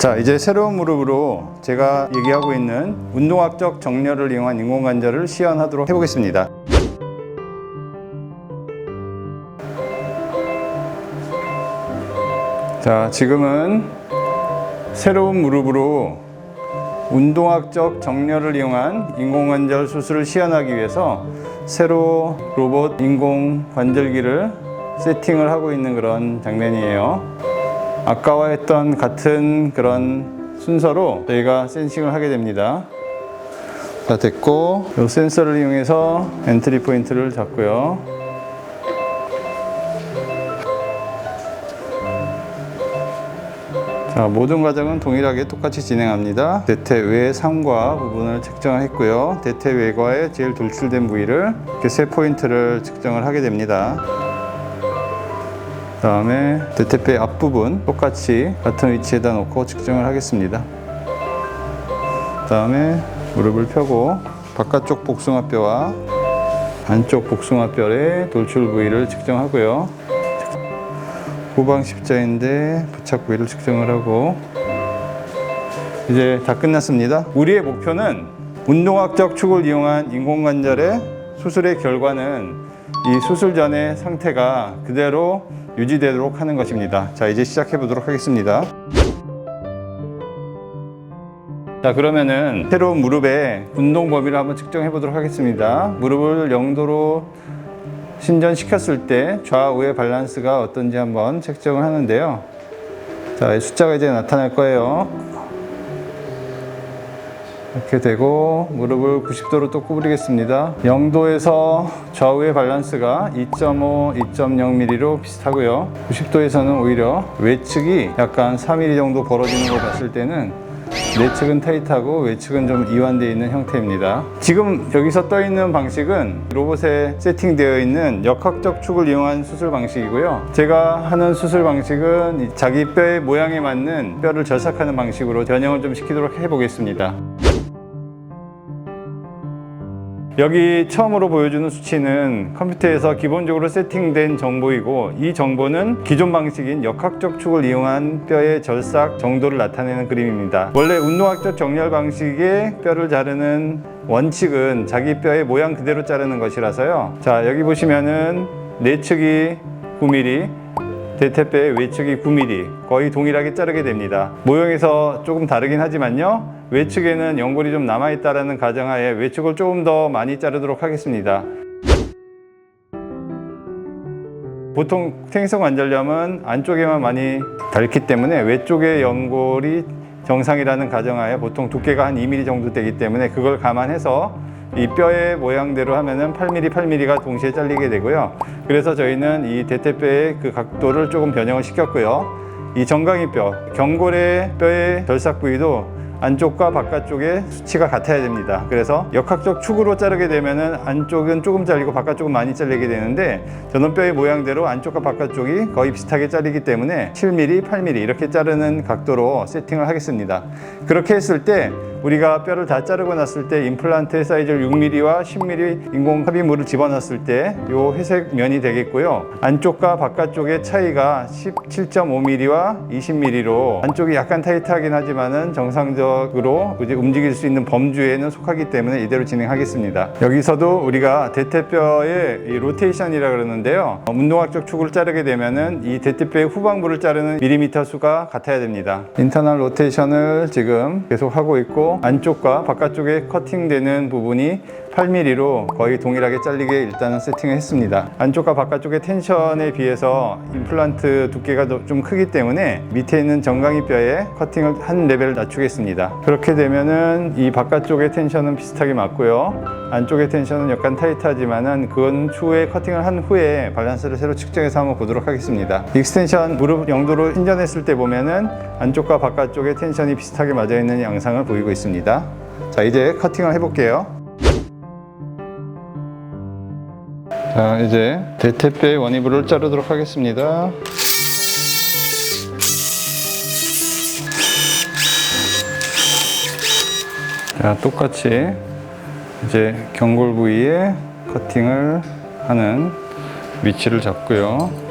자, 이제 새로운 무릎으로 제가 얘기하고 있는 운동학적 정렬을 이용한 인공관절을 시연하도록 해보겠습니다. 자, 지금은 새로운 무릎으로 운동학적 정렬을 이용한 인공관절 수술을 시연하기 위해서 새로 로봇 인공관절기를 세팅을 하고 있는 그런 장면이에요. 아까와 했던 같은 그런 순서로 저희가 센싱을 하게 됩니다. 자, 됐고, 이 센서를 이용해서 엔트리 포인트를 잡고요. 자, 모든 과정은 동일하게 똑같이 진행합니다. 대퇴 외 3과 부분을 측정을 했고요. 대퇴 외과에 제일 돌출된 부위를 이렇게 세 포인트를 측정을 하게 됩니다. 다음에 대퇴뼈 앞부분 똑같이 같은 위치에다 놓고 측정을 하겠습니다. 다음에 무릎을 펴고 바깥쪽 복숭아뼈와 안쪽 복숭아뼈의 돌출 부위를 측정하고요. 후방 십자인대 부착 부위를 측정을 하고 이제 다 끝났습니다. 우리의 목표는 운동학적 축을 이용한 인공관절의 수술의 결과는 이 수술 전의 상태가 그대로 유지되도록 하는 것입니다. 자, 이제 시작해 보도록 하겠습니다. 자, 그러면은 새로운 무릎의 운동 범위를 한번 측정해 보도록 하겠습니다. 무릎을 0도로 신전시켰을 때 좌우의 밸런스가 어떤지 한번 측정을 하는데요. 자, 이 숫자가 이제 나타날 거예요. 이렇게 되고 무릎을 90도로 또 구부리겠습니다. 0도에서 좌우의 밸런스가 2.5, 2.0mm로 비슷하고요. 90도에서는 오히려 외측이 약간 3mm 정도 벌어지는 걸 봤을 때는 내측은 타이트하고 외측은 좀 이완되어 있는 형태입니다. 지금 여기서 떠 있는 방식은 로봇에 세팅되어 있는 역학적 축을 이용한 수술 방식이고요. 제가 하는 수술 방식은 이 자기 뼈의 모양에 맞는 뼈를 절삭하는 방식으로 변형을 좀 시키도록 해보겠습니다. 여기 처음으로 보여주는 수치는 컴퓨터에서 기본적으로 세팅된 정보이고 이 정보는 기존 방식인 역학적 축을 이용한 뼈의 절삭 정도를 나타내는 그림입니다. 원래 운동학적 정렬 방식의 뼈를 자르는 원칙은 자기 뼈의 모양 그대로 자르는 것이라서요. 자, 여기 보시면은 내측이 9mm, 대퇴뼈의 외측이 9mm 거의 동일하게 자르게 됩니다. 모형에서 조금 다르긴 하지만요. 외측에는 연골이 좀 남아있다라는 가정하에 외측을 조금 더 많이 자르도록 하겠습니다. 보통 생성 관절염은 안쪽에만 많이 닳기 때문에 외쪽의 연골이 정상이라는 가정하에 보통 두께가 한 2mm 정도 되기 때문에 그걸 감안해서 이 뼈의 모양대로 하면은 8mm, 8mm가 동시에 잘리게 되고요. 그래서 저희는 이 대퇴뼈의 그 각도를 조금 변형을 시켰고요. 이 정강이 뼈, 경골의 뼈의 결삭 부위도 안쪽과 바깥쪽의 수치가 같아야 됩니다. 그래서 역학적 축으로 자르게 되면은 안쪽은 조금 잘리고 바깥쪽은 많이 잘리게 되는데 저는 뼈의 모양대로 안쪽과 바깥쪽이 거의 비슷하게 잘리기 때문에 7mm, 8mm 이렇게 자르는 각도로 세팅을 하겠습니다. 그렇게 했을 때 우리가 뼈를 다 자르고 났을 때 임플란트의 사이즈를 6mm와 10mm 인공 합의물을 집어넣었을 때 이 회색 면이 되겠고요. 안쪽과 바깥쪽의 차이가 17.5mm와 20mm로 안쪽이 약간 타이트하긴 하지만은 정상적 으로 이제 움직일 수 있는 범주에는 속하기 때문에 이대로 진행하겠습니다. 여기서도 우리가 대퇴뼈의 이 로테이션이라 그러는데요. 어, 운동학적 축을 자르게 되면은 이 대퇴뼈의 후방부를 자르는 밀리미터 수가 같아야 됩니다. 인터널 로테이션을 지금 계속 하고 있고 안쪽과 바깥쪽에 커팅되는 부분이 8mm로 거의 동일하게 잘리게 일단은 세팅을 했습니다. 안쪽과 바깥쪽의 텐션에 비해서 임플란트 두께가 더- 좀 크기 때문에 밑에 있는 정강이 뼈에 커팅을 한 레벨 낮추겠습니다. 그렇게 되면은 이 바깥쪽의 텐션은 비슷하게 맞고요. 안쪽의 텐션은 약간 타이트하지만은 그건 추후에 커팅을 한 후에 밸런스를 새로 측정해서 한번 보도록 하겠습니다. 익스텐션 무릎 영도로 신전했을 때 보면은 안쪽과 바깥쪽의 텐션이 비슷하게 맞아 있는 양상을 보이고 있습니다. 자, 이제 커팅을 해볼게요. 자, 이제 대퇴뼈의 원위부를 자르도록 하겠습니다. 자, 똑같이 이제 경골 부위에 커팅을 하는 위치를 잡고요.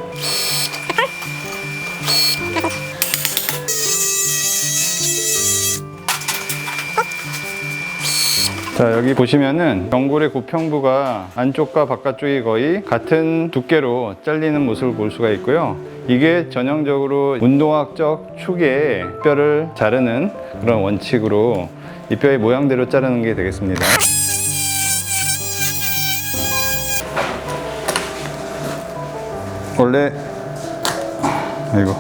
자 여기 보시면은 연골의 고평부가 안쪽과 바깥쪽이 거의 같은 두께로 잘리는 모습을 볼 수가 있고요. 이게 전형적으로 운동학적 축의 뼈를 자르는 그런 원칙으로 이 뼈의 모양대로 자르는 게 되겠습니다. 원래 아이고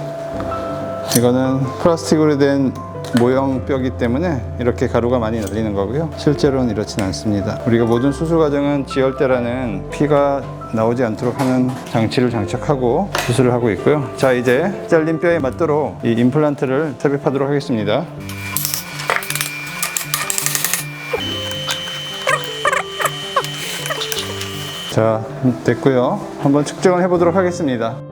이거는 플라스틱으로 된 모형 뼈기 때문에 이렇게 가루가 많이 날리는 거고요. 실제로는 이렇진 않습니다. 우리가 모든 수술 과정은 지혈대라는 피가 나오지 않도록 하는 장치를 장착하고 수술을 하고 있고요. 자, 이제 잘린 뼈에 맞도록 이 임플란트를 삽입하도록 하겠습니다. 자, 됐고요. 한번 측정을 해보도록 하겠습니다.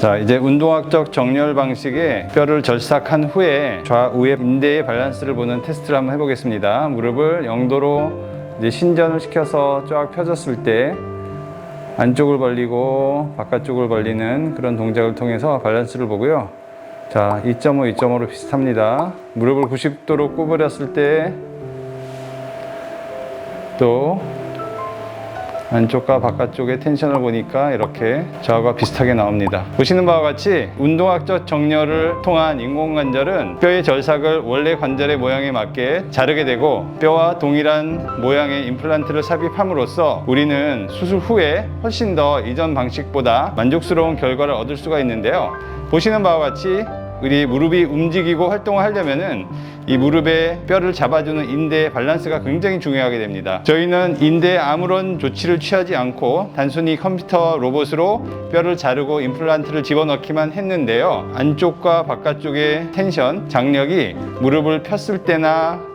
자, 이제 운동학적 정렬 방식의 뼈를 절삭한 후에 좌우의 인대의 밸런스를 보는 테스트를 한번 해보겠습니다. 무릎을 0도로 이제 신전을 시켜서 쫙 펴졌을 때 안쪽을 벌리고 바깥쪽을 벌리는 그런 동작을 통해서 밸런스를 보고요. 자, 2.5, 2.5로 비슷합니다. 무릎을 90도로 구부렸을 때 또 안쪽과 바깥쪽의 텐션을 보니까 이렇게 저하고 비슷하게 나옵니다. 보시는 바와 같이 운동학적 정렬을 통한 인공관절은 뼈의 절삭을 원래 관절의 모양에 맞게 자르게 되고 뼈와 동일한 모양의 임플란트를 삽입함으로써 우리는 수술 후에 훨씬 더 이전 방식보다 만족스러운 결과를 얻을 수가 있는데요. 보시는 바와 같이 우리 무릎이 움직이고 활동을 하려면은 이 무릎의 뼈를 잡아주는 인대의 밸런스가 굉장히 중요하게 됩니다. 저희는 인대에 아무런 조치를 취하지 않고 단순히 컴퓨터 로봇으로 뼈를 자르고 임플란트를 집어넣기만 했는데요. 안쪽과 바깥쪽의 텐션, 장력이 무릎을 폈을 때나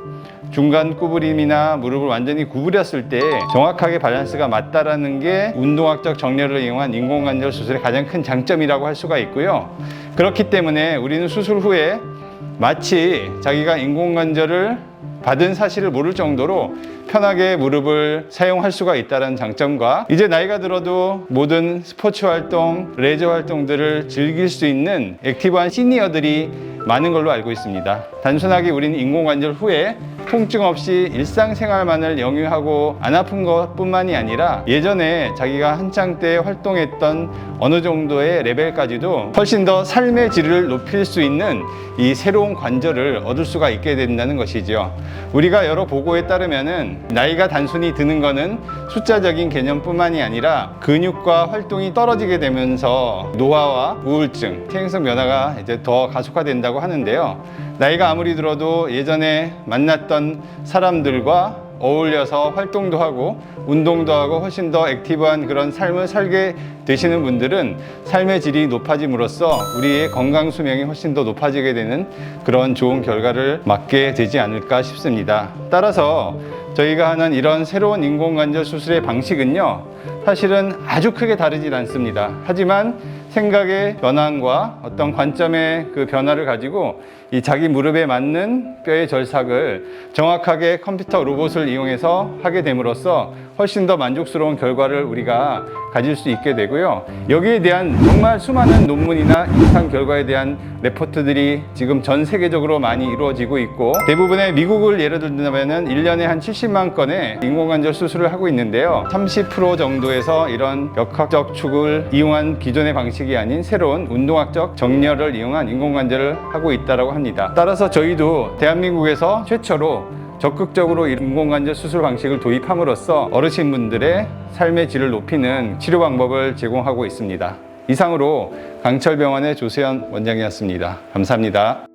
중간 구부림이나 무릎을 완전히 구부렸을 때 정확하게 밸런스가 맞다라는 게 운동학적 정렬을 이용한 인공관절 수술의 가장 큰 장점이라고 할 수가 있고요. 그렇기 때문에 우리는 수술 후에 마치 자기가 인공관절을 받은 사실을 모를 정도로 편하게 무릎을 사용할 수가 있다는 장점과 이제 나이가 들어도 모든 스포츠 활동, 레저 활동들을 즐길 수 있는 액티브한 시니어들이 많은 걸로 알고 있습니다. 단순하게 우리는 인공관절 후에 통증 없이 일상생활만을 영위하고 안 아픈 것뿐만이 아니라 예전에 자기가 한창 때 활동했던 어느 정도의 레벨까지도 훨씬 더 삶의 질을 높일 수 있는 이 새로운 관절을 얻을 수가 있게 된다는 것이죠. 우리가 여러 보고에 따르면은 나이가 단순히 드는 거는 숫자적인 개념뿐만이 아니라 근육과 활동이 떨어지게 되면서 노화와 우울증, 퇴행성 변화가 이제 더 가속화된다고 하는데요. 나이가 아무리 들어도 예전에 만났던 사람들과 어울려서 활동도 하고 운동도 하고 훨씬 더 액티브한 그런 삶을 살게 되시는 분들은 삶의 질이 높아짐으로써 우리의 건강 수명이 훨씬 더 높아지게 되는 그런 좋은 결과를 맞게 되지 않을까 싶습니다. 따라서 저희가 하는 이런 새로운 인공관절 수술의 방식은요, 사실은 아주 크게 다르진 않습니다. 하지만 생각의 변환과 어떤 관점의 그 변화를 가지고 이 자기 무릎에 맞는 뼈의 절삭을 정확하게 컴퓨터 로봇을 이용해서 하게 됨으로써 훨씬 더 만족스러운 결과를 우리가 가질 수 있게 되고요. 여기에 대한 정말 수많은 논문이나 임상 결과에 대한 레포트들이 지금 전 세계적으로 많이 이루어지고 있고 대부분의 미국을 예를 들자면은 1년에 한 70만 건의 인공관절 수술을 하고 있는데요. 30% 정도에서 이런 역학적 축을 이용한 기존의 방식이 아닌 새로운 운동학적 정렬을 이용한 인공관절을 하고 있다고 합니다. 따라서 저희도 대한민국에서 최초로 적극적으로 인공관절 수술 방식을 도입함으로써 어르신분들의 삶의 질을 높이는 치료 방법을 제공하고 있습니다. 이상으로 강철병원의 조세현 원장이었습니다. 감사합니다.